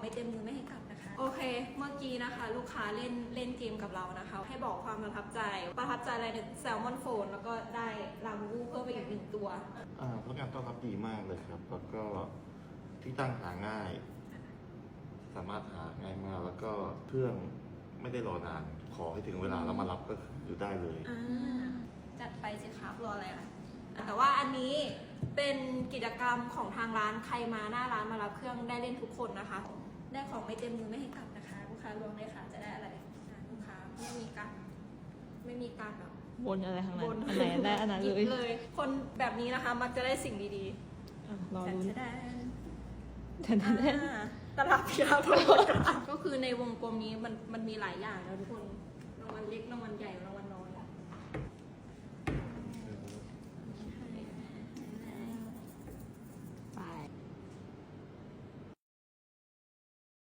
ไม่เต็มมือไม่ให้กลับนะคะ โอเค เมื่อกี้นะคะ ลูกค้าเล่นเล่นเกมกับเรานะคะ ให้บอกความประทับใจ ประทับใจอะไรเนี่ยแซลมอนโฟน แล้วก็ได้ลาบูเพิ่มไปอีกหนึ่งตัว อ่าพนักงานต้อนรับดีมากเลยครับ แล้วก็ที่ตั้งหาง่าย สามารถหาง่ายมาก แล้วก็เครื่องไม่ได้รอนาน ขอให้ถึงเวลาแล้วมารับก็อยู่ได้เลย อ่า จัดไปสิครับรออะไรอะ แต่ว่าอันนี้ เป็นกิจกรรมของทางร้านใครมาหน้าร้านมารับเครื่องได้เล่นทุกคนนะคะ ได้ของไม่เต็มมือไม่ให้กลับนะคะลูกค้าลวงเลยค่ะจะได้อะไรอ่าลูกค้าไม่มีการไม่มีการแบบบนอะไรทั้งนั้บนนอันไหนได้อันนั้นเลยหบเลย คนแบบนี้นะคะมักจะได้สิ่งดีอะรๆอลุ้นแทนแทนๆแทนอ่าตลาดพิลาโทก็คือในวงกลมนี้มันมันมีหลายอย่างแล้วทุกคน